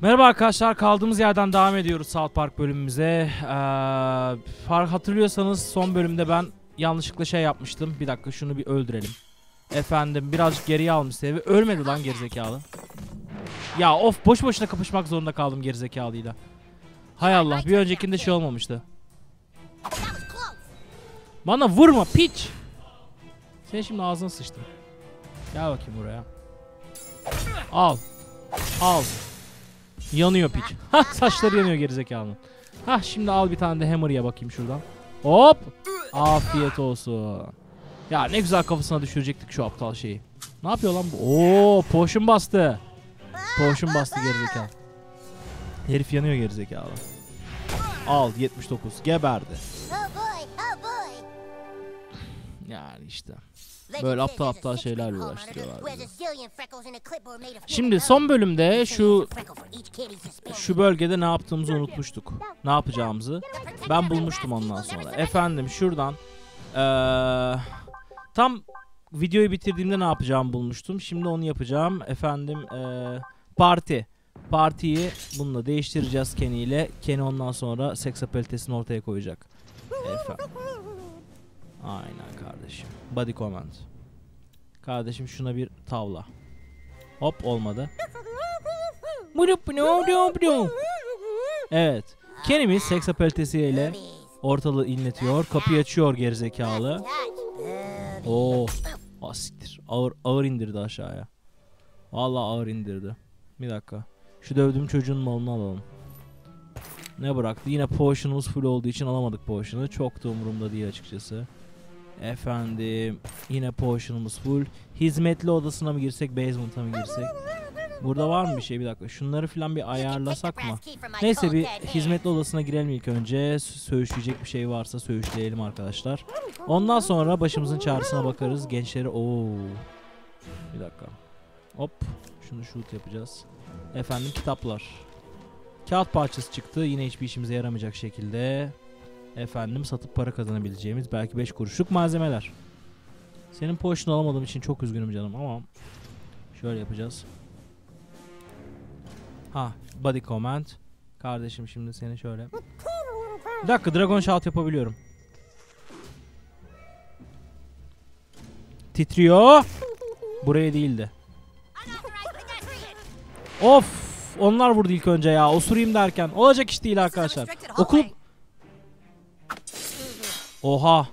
Merhaba arkadaşlar kaldığımız yerden devam ediyoruz South Park bölümümüze. Ee, hatırlıyorsanız son bölümde ben yanlışlıkla şey yapmıştım. Bir dakika şunu bir öldürelim. Efendim birazcık geriye almış sevi. Ölmedi lan gerizekalı. Ya of boş boşuna kapışmak zorunda kaldım gerizekalıyla. Hay Allah bir öncekinde şey olmamıştı. Bana vurma piç. Sen şimdi ağzına sıçtın. Gel bakayım buraya. Al. Al. Yanıyor piç. Hah saçları yanıyor gerizekalının. Hah şimdi al bir tane de hammer'ya bakayım şuradan. Hop. Afiyet olsun. Ya ne güzel kafasına düşürecektik şu aptal şeyi. Ne yapıyor lan bu? Oo potion bastı. Potion bastı gerizekalı. Herif yanıyor gerizekalı. Al 79 geberdi. Yani işte. Böyle aptal aptal şeylerle uğraştırıyorlar bizi. Şimdi son bölümde şu şu bölgede ne yaptığımızı unutmuştuk. Ne yapacağımızı. Ben bulmuştum ondan sonra. Efendim şuradan eee, tam videoyu bitirdiğimde ne yapacağımı bulmuştum. Şimdi onu yapacağım. Efendim eee, parti. Partiyi bununla değiştireceğiz Kenny ile. Kenny ondan sonra seks apelitesini ortaya koyacak. Efendim. Aynen kardeşim. Body comment. Kardeşim şuna bir tavla. Hop olmadı. Evet. Kenny'miz seks apelitesiyle ortalığı inletiyor. Kapıyı açıyor gerizekalı. Oo. Asiktir. Ağır ağır indirdi aşağıya. Vallahi ağır indirdi. Bir dakika. Şu dövdüğüm çocuğun malını alalım. Ne bıraktı? Yine potion'umuz full olduğu için alamadık potion'ı. Çok da umurumda değil açıkçası. Efendim yine potion'umuz full. Hizmetli odasına mı girsek, basement'a mı girsek? Burada var mı bir şey? Bir dakika. Şunları falan bir ayarlasak mı? Neyse bir hizmetli odasına girelim ilk önce. Sö- Söğüşleyecek bir şey varsa söğüşleyelim arkadaşlar. Ondan sonra başımızın çağrısına bakarız. Gençleri oo. Bir dakika. Hop. Şunu shoot yapacağız. Efendim kitaplar. Kağıt parçası çıktı. Yine hiçbir işimize yaramayacak şekilde. Efendim satıp para kazanabileceğimiz belki 5 kuruşluk malzemeler. Senin potion alamadığım için çok üzgünüm canım ama şöyle yapacağız. Ha, body comment. Kardeşim şimdi seni şöyle. Bir dakika Dragon Shout yapabiliyorum. Titriyor. Buraya değildi. Of! Onlar vurdu ilk önce ya. Osurayım derken. Olacak iş değil arkadaşlar. Okul... Oha!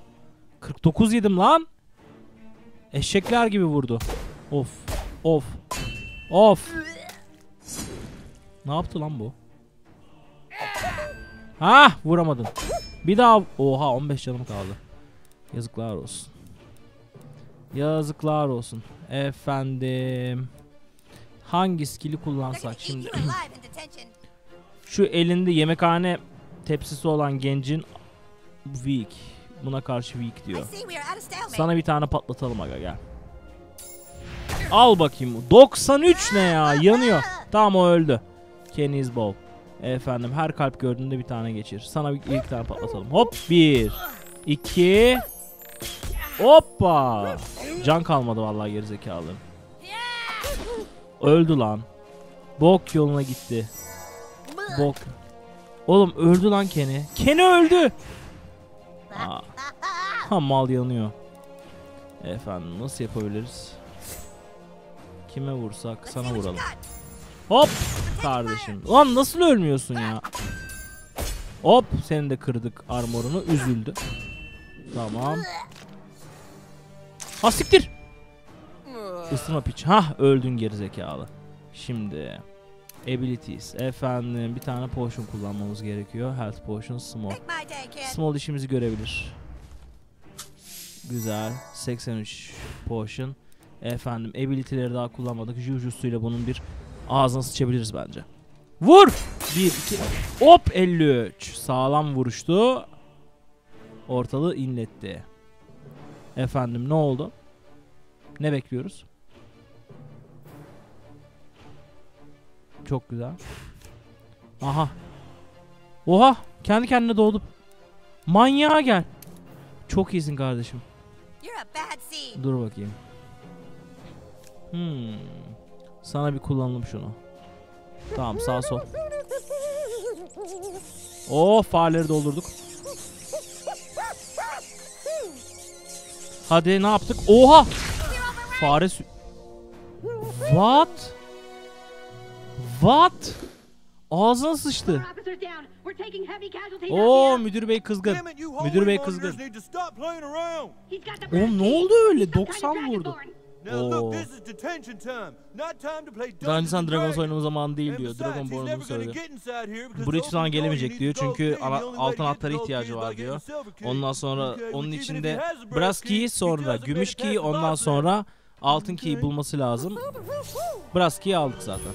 49 yedim lan. Eşekler gibi vurdu. Of. Of. Of. Ne yaptı lan bu? Ha vuramadın. Bir daha oha 15 canım kaldı. Yazıklar olsun. Yazıklar olsun. Efendim. Hangi skill'i kullansak şimdi? Şu elinde yemekhane tepsisi olan gencin weak. Buna karşı weak diyor. Sana bir tane patlatalım aga gel. Al bakayım. 93 ne ya? Yanıyor. Tamam o öldü. Kenny's Bow. Efendim her kalp gördüğünde bir tane geçir. Sana bir ilk tane patlatalım. Hop bir. iki. Hoppa. Can kalmadı vallahi gerizekalı. Öldü lan. Bok yoluna gitti. Bok. Oğlum öldü lan Kenny. Kenny öldü. Aa. Ha mal yanıyor. Efendim nasıl yapabiliriz? Kime vursak sana vuralım. Hop kardeşim. Lan nasıl ölmüyorsun ya? Hop seni de kırdık armorunu üzüldü. Tamam. Ha siktir. Isırma piç. Hah öldün gerizekalı. Şimdi abilities. Efendim bir tane potion kullanmamız gerekiyor. Health potion small. Small işimizi görebilir. Güzel. 83 potion. Efendim ability'leri daha kullanmadık. Jujutsu ile bunun bir ağzına sıçabiliriz bence. Vur! 1 2 Hop 53. Sağlam vuruştu. Ortalığı inletti. Efendim ne oldu? Ne bekliyoruz? Çok güzel. Aha. Oha! Kendi kendine doğdu. Manyağa gel. Çok iyisin kardeşim. Dur bakayım. Hmm. Sana bir kullanalım şunu. Tamam sağ sol. Oo fareleri doldurduk. Hadi ne yaptık? Oha! Fare sü- What? What? Ağzına sıçtı. Oo müdür bey kızgın. Müdür bey kızgın. Oğlum ne oldu öyle? key. Some kind of 90 vurdu. Oo. Dungeons sen and Dragons oynama zamanı değil diyor. Dragon he's Ball'u never gonna söyledi. get inside here because Buraya hiçbir zaman gelemeyecek diyor çünkü altın gold ihtiyacı var diyor. Ondan sonra onun içinde brass key, sonra gümüş key ondan sonra altın key bulması lazım. Brass key aldık zaten.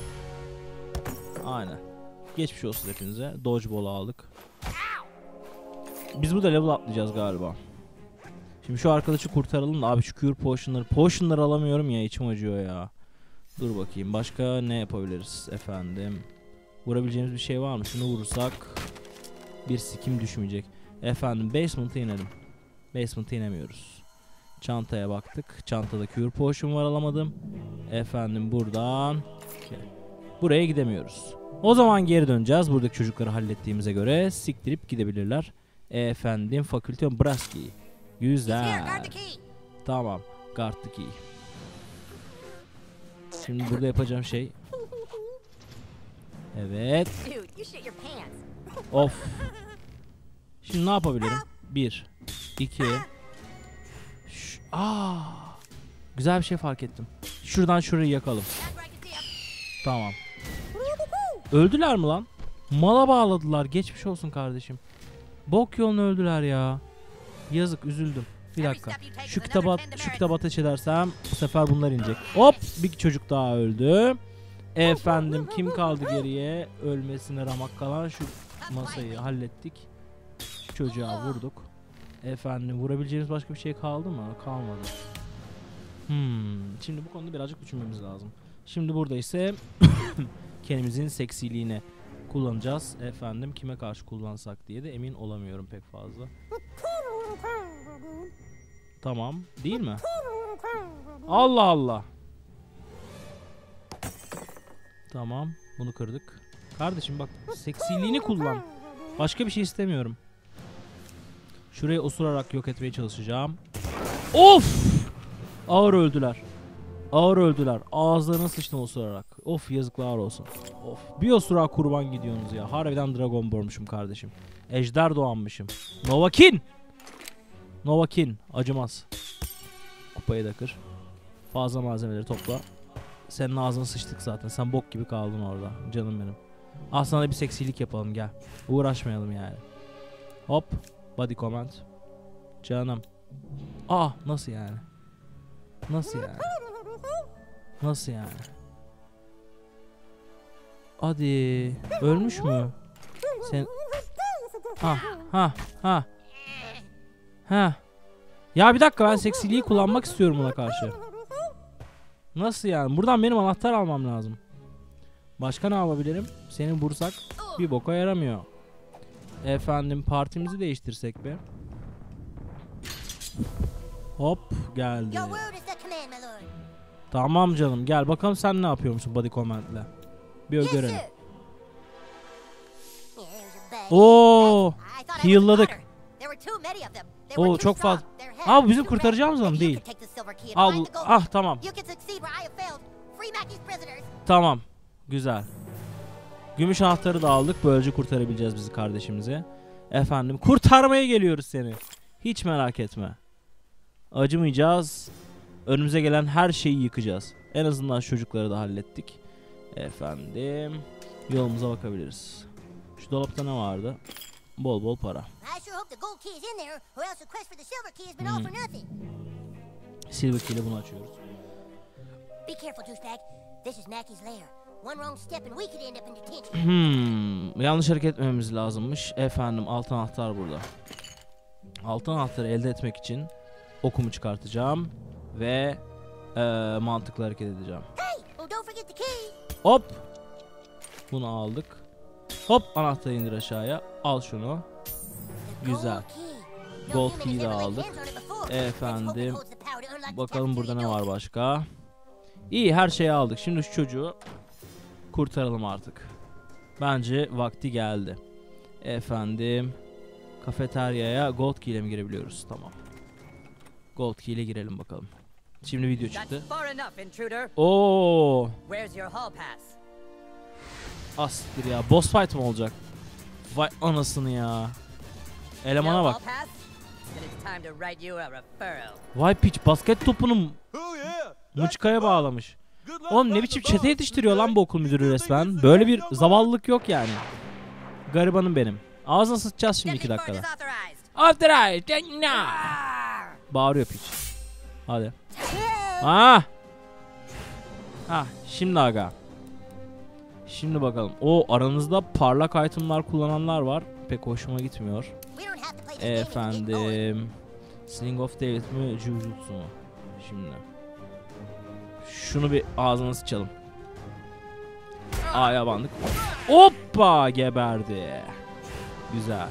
Aynen. Geçmiş olsun hepinize. Dodgeball aldık. Biz burada level atlayacağız galiba. Şimdi şu arkadaşı kurtaralım da abi şu cure potion'ları potion'ları alamıyorum ya içim acıyor ya. Dur bakayım başka ne yapabiliriz efendim. Vurabileceğimiz bir şey var mı? Şunu vurursak bir sikim düşmeyecek. Efendim basement'a inelim. Basement'a inemiyoruz. Çantaya baktık. Çantada cure potion var alamadım. Efendim buradan buraya gidemiyoruz. O zaman geri döneceğiz. Buradaki çocukları hallettiğimize göre siktirip gidebilirler. Efendim fakülte Braski. Güzel. Tamam. Guard key. Şimdi burada yapacağım şey. Evet. Of. Şimdi ne yapabilirim? Bir. iki. Ş- Aa. Güzel bir şey fark ettim. Şuradan şurayı yakalım. Tamam. Öldüler mi lan? Mala bağladılar. Geçmiş olsun kardeşim. Bok yolunu öldüler ya. Yazık üzüldüm. Bir dakika. Şu kitaba şu kitaba ateş edersem bu sefer bunlar inecek. Hop bir çocuk daha öldü. Efendim kim kaldı geriye? Ölmesine ramak kalan şu masayı hallettik. Şu çocuğa vurduk. Efendim vurabileceğimiz başka bir şey kaldı mı? Kalmadı. Hmm, şimdi bu konuda birazcık düşünmemiz lazım. Şimdi burada ise kendimizin seksiliğini kullanacağız. Efendim kime karşı kullansak diye de emin olamıyorum pek fazla. Tamam, değil mi? Allah Allah. Tamam, bunu kırdık. Kardeşim bak, seksiliğini kullan. Başka bir şey istemiyorum. Şurayı osurarak yok etmeye çalışacağım. Of! Ağır öldüler. Ağır öldüler. Ağızlarına sıçtım osurarak. Of yazıklar olsun. Of. Bir osurağa kurban gidiyorsunuz ya. Harbiden Dragonborn'muşum kardeşim. Ejder doğanmışım. Novakin! Novakin. Acımaz. Kupayı da kır. Fazla malzemeleri topla. Senin ağzına sıçtık zaten. Sen bok gibi kaldın orada. Canım benim. Al sana da bir seksilik yapalım gel. Uğraşmayalım yani. Hop. Body comment. Canım. Aa nasıl yani? Nasıl yani? Nasıl yani? Hadi. Ölmüş mü? Sen... Ha ha ha. Ha. Ya bir dakika ben seksiliği kullanmak istiyorum buna karşı. Nasıl yani? Buradan benim anahtar almam lazım. Başka ne yapabilirim? Seni vursak bir boka yaramıyor. Efendim partimizi değiştirsek be. Hop geldi. Tamam canım gel bakalım sen ne yapıyormuşsun body comment'le. Bir Yes, görelim. Oo, heal'ladık. Oo, çok fazla. Aa, bizim kurtaracağımız adam değil. Al Ah tamam. Tamam. Güzel. Gümüş anahtarı da aldık. Böylece kurtarabileceğiz bizi kardeşimizi. Efendim kurtarmaya geliyoruz seni. Hiç merak etme. Acımayacağız. Önümüze gelen her şeyi yıkacağız. En azından çocukları da hallettik. Efendim yolumuza bakabiliriz. Şu dolapta ne vardı? Bol bol para. The silver key Hmm. Silver Key ile bunu açıyoruz. Hmm, yanlış hareket etmememiz lazımmış. Efendim altın anahtar burada. Altın anahtarı elde etmek için okumu çıkartacağım ve eee, mantıklı hareket edeceğim. Hop. Bunu aldık. Hop anahtarı indir aşağıya. Al şunu. Güzel. Gold key'i de aldık. Efendim bakalım burada ne var başka. İyi her şeyi aldık. Şimdi şu çocuğu kurtaralım artık. Bence vakti geldi. Efendim kafeteryaya Gold Key ile mi girebiliyoruz? Tamam. Gold Key ile girelim bakalım. Şimdi video çıktı. Oo, pass? astir ya. Boss fight mı olacak? Vay anasını ya. Elemana bak. Vay piç basket topunu mıçkaya bağlamış. Oğlum ne biçim çete yetiştiriyor lan bu okul müdürü resmen. Böyle bir zavallılık yok yani. Garibanım benim. Ağzına sıçacağız şimdi iki dakikada. authorized. Bağırıyor piç. Hadi. Ah. Ha, şimdi aga. Şimdi bakalım. O aranızda parlak itemlar kullananlar var. Pek hoşuma gitmiyor. Efendim. Sling of David mi? Jujutsu mu? Şimdi. Şunu bir ağzına sıçalım. A'ya bandık. Hoppa geberdi. Güzel.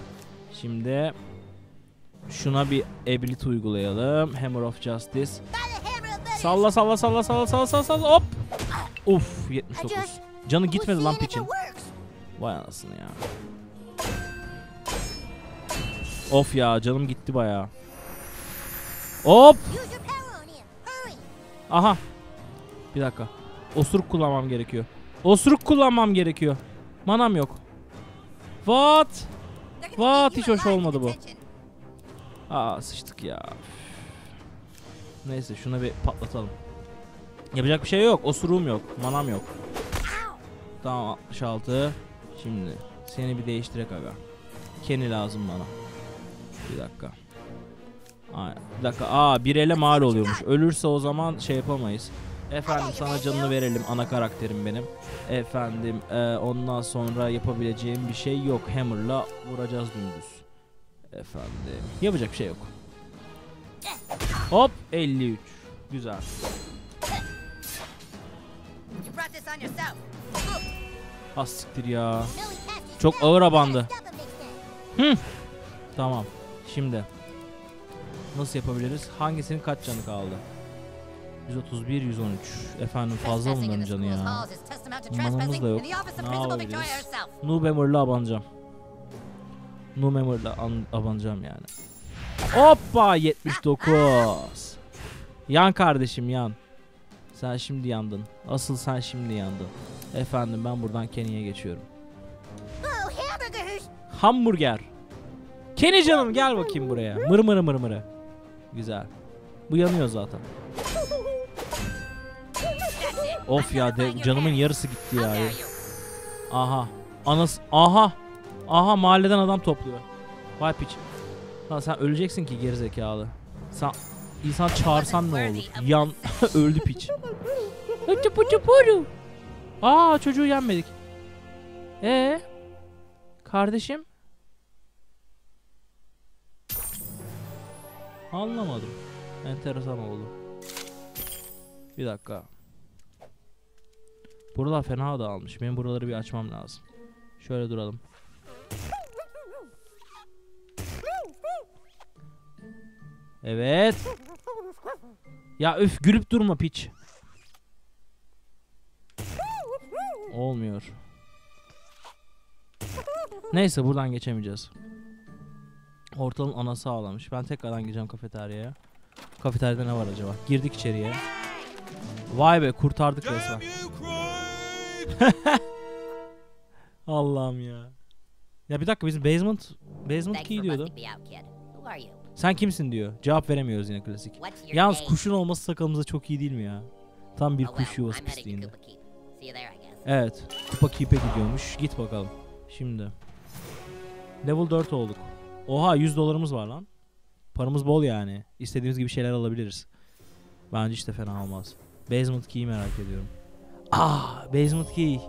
Şimdi şuna bir ability uygulayalım. Hammer of Justice. Salla salla salla salla salla salla salla hop. Uf 79. Just- Canı gitmedi lan piçin. Vay anasını ya. Of ya canım gitti baya. Hop. Aha. Bir dakika. Osuruk kullanmam gerekiyor. Osuruk kullanmam gerekiyor. Manam yok. What? What? Hiç hoş olmadı bu. Aa sıçtık ya. Neyse şuna bir patlatalım. Yapacak bir şey yok. Osuruğum yok. Manam yok. Tamam 66. Şimdi seni bir değiştirek aga. Kenny lazım bana. Bir dakika. Bir dakika. Aa bir ele mal oluyormuş. Ölürse o zaman şey yapamayız. Efendim sana canını verelim ana karakterim benim. Efendim e, ondan sonra yapabileceğim bir şey yok. Hammer'la vuracağız dümdüz. Efendim yapacak bir şey yok. Hop 53. Güzel. Az siktir ya. Çok ağır abandı. time. Tamam. Şimdi nasıl yapabiliriz? Hangisinin kaç canı kaldı? 131 113. Efendim fazla bunların canı ya? trespassing da yok. Ne yapabiliriz? Noob Hammer'la abanacağım. Hammer'la an- abanacağım yani. Hoppa 79. Yan kardeşim yan. Sen şimdi yandın. Asıl sen şimdi yandın. Efendim ben buradan Kenny'ye geçiyorum. Oh. Hamburger. Kenny canım gel bakayım buraya. Mır mır mır mır. Güzel. Bu yanıyor zaten. Of ya de, canımın yarısı gitti ya. Aha. Anas aha. Aha mahalleden adam topluyor. Vay piç. Lan sen öleceksin ki gerizekalı. Sen insan çağırsan ne olur? Yan öldü piç. Hıçı pıçı puru. Aa çocuğu yenmedik. Ee? Kardeşim? Anlamadım. Enteresan oldu. Bir dakika. Buralar fena dağılmış. Benim buraları bir açmam lazım. Şöyle duralım. Evet. Ya üf gülüp durma piç. Olmuyor. Neyse buradan geçemeyeceğiz. Ortalığın anası ağlamış. Ben tekrardan gireceğim kafeteryaya. Kafeteryada ne var acaba? Girdik içeriye. Vay be kurtardık resmen. Allah'ım ya. Ya bir dakika bizim basement basement key diyordu. Sen kimsin diyor. Cevap veremiyoruz yine klasik. Yalnız kuşun olması sakalımıza çok iyi değil mi ya? Tam bir Oh, kuş yuvası pisliğinde. Evet. Kupa Keep'e gidiyormuş. Git bakalım. Şimdi. Level 4 olduk. Oha 100 dolarımız var lan. Paramız bol yani. İstediğimiz gibi şeyler alabiliriz. Bence işte fena olmaz. Basement Key'i merak ediyorum. Ah, Basement Key.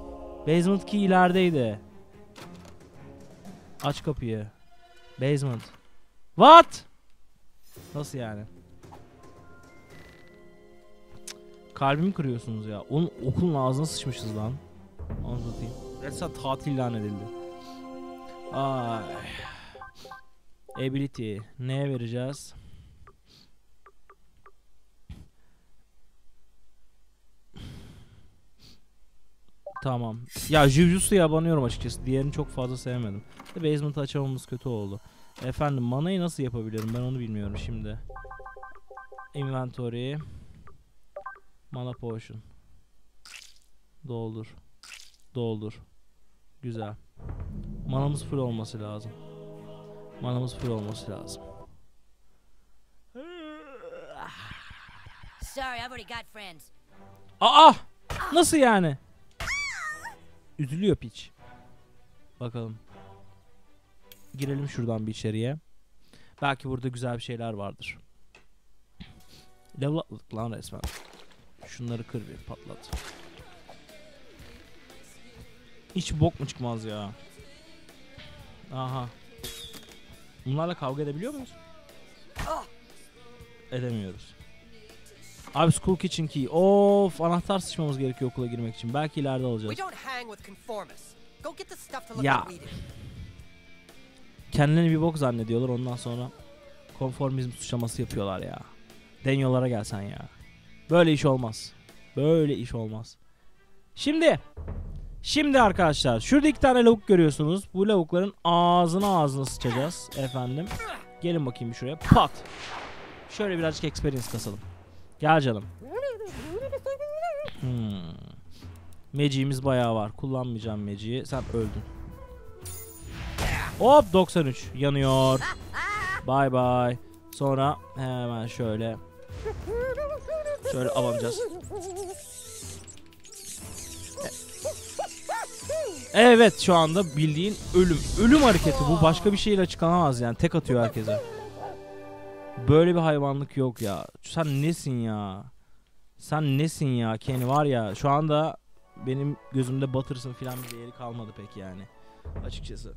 Basement Key ilerideydi. Aç kapıyı. Basement. What? Nasıl yani? Kalbimi kırıyorsunuz ya. Onun okulun ağzına sıçmışız lan. Anlatayım. Resmen tatil ilan edildi. Ay. Ability. Neye vereceğiz? Tamam. Ya Jujutsu'ya abanıyorum açıkçası. Diğerini çok fazla sevmedim. De Basement'ı açamamız kötü oldu. Efendim manayı nasıl yapabilirim ben onu bilmiyorum şimdi. Inventory. Mana potion. Doldur. Doldur. Güzel. Manamız full olması lazım. Manamız full olması lazım. Sorry, I've already got friends. Aa! Nasıl yani? Üzülüyor piç. Bakalım. Girelim şuradan bir içeriye. Belki burada güzel bir şeyler vardır. Level atladık lan resmen. Şunları kır bir patlat. Hiç bok mu çıkmaz ya? Aha. Bunlarla kavga edebiliyor muyuz? Edemiyoruz. Abi School Kitchen Key. Of anahtar sıçmamız gerekiyor okula girmek için. Belki ileride alacağız. We Kendilerini bir bok zannediyorlar ondan sonra konformizm suçlaması yapıyorlar ya. Denyolara gelsen ya. Böyle iş olmaz. Böyle iş olmaz. Şimdi Şimdi arkadaşlar şurada iki tane lavuk görüyorsunuz. Bu lavukların ağzına ağzına sıçacağız efendim. Gelin bakayım şuraya. Pat. Şöyle birazcık experience kasalım. Gel canım. Hmm. Magic'imiz bayağı var. Kullanmayacağım Magic'i. Sen öldün. Hop 93 yanıyor. Bye bye. Sonra hemen şöyle şöyle alamayacağız. Evet şu anda bildiğin ölüm. Ölüm hareketi bu başka bir şeyle açıklanamaz yani. Tek atıyor herkese. Böyle bir hayvanlık yok ya. Sen nesin ya? Sen nesin ya Kenny var ya şu anda benim gözümde batırsın filan bir değeri kalmadı pek yani. Açıkçası.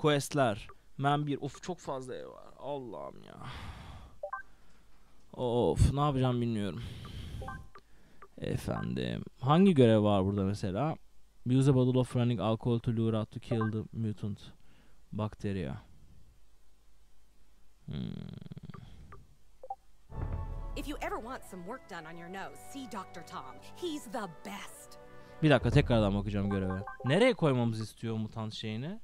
Questler. Men 1. Of çok fazla ev var. Allah'ım ya. Of ne yapacağım bilmiyorum. Efendim. Hangi görev var burada mesela? Use a bottle of running alcohol to lure out to kill the mutant bacteria. Hmm. If you ever want some work done on your nose, see Dr. Tom. He's the best. Bir dakika tekrardan bakacağım göreve. Nereye koymamızı istiyor mutant şeyini?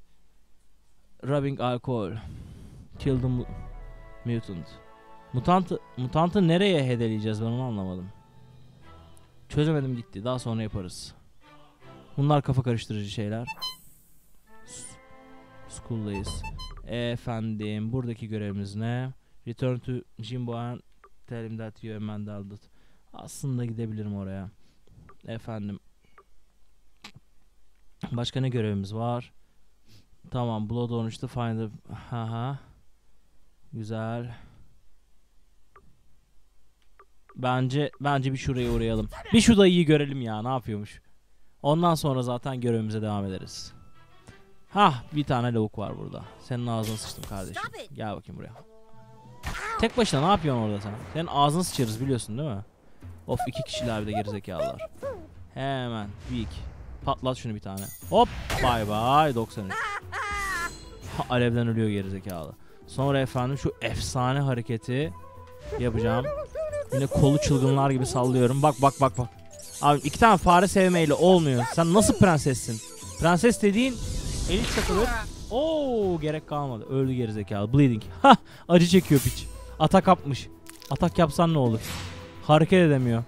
Rubbing alcohol. Kill the mu- mutant. Mutantı, mutantı nereye hedeleyeceğiz ben onu anlamadım. Çözemedim gitti. Daha sonra yaparız. Bunlar kafa karıştırıcı şeyler. School'dayız. Efendim buradaki görevimiz ne? Return to Jimbo and tell him that you. Aslında gidebilirim oraya. Efendim. Başka ne görevimiz var? Tamam Blood Orange'da find the... Haha. Güzel. Bence bence bir şuraya uğrayalım. Bir şu dayıyı görelim ya ne yapıyormuş. Ondan sonra zaten görevimize devam ederiz. Hah bir tane lavuk var burada. Senin ağzına sıçtım kardeşim. Gel bakayım buraya. Tek başına ne yapıyorsun orada sen? Senin ağzını sıçarız biliyorsun değil mi? Of iki kişiler bir de gerizekalılar. Hemen weak. Patlat şunu bir tane. Hop bye bye 93. Ha, Alevden ölüyor gerizekalı. Sonra efendim şu efsane hareketi yapacağım. Yine kolu çılgınlar gibi sallıyorum. Bak bak bak bak. Abi iki tane fare sevmeyle olmuyor. Sen nasıl prensessin? Prenses dediğin elit takılır. Oo gerek kalmadı. Öldü gerizekalı. Bleeding. Ha acı çekiyor piç. Atak yapmış. Atak yapsan ne olur? Hareket edemiyor.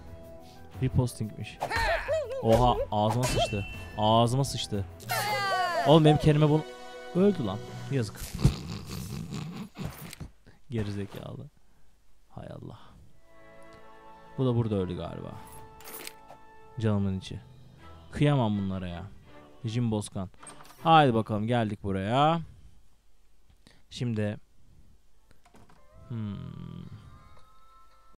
Repostingmiş. Oha ağzıma sıçtı. Ağzıma sıçtı. Oğlum benim kelime bunu... Öldü lan. Yazık. Gerizekalı. Hay Allah. Bu da burada öldü galiba. Canımın içi. Kıyamam bunlara ya. Jim Bozkan. Haydi bakalım geldik buraya. Şimdi hmm,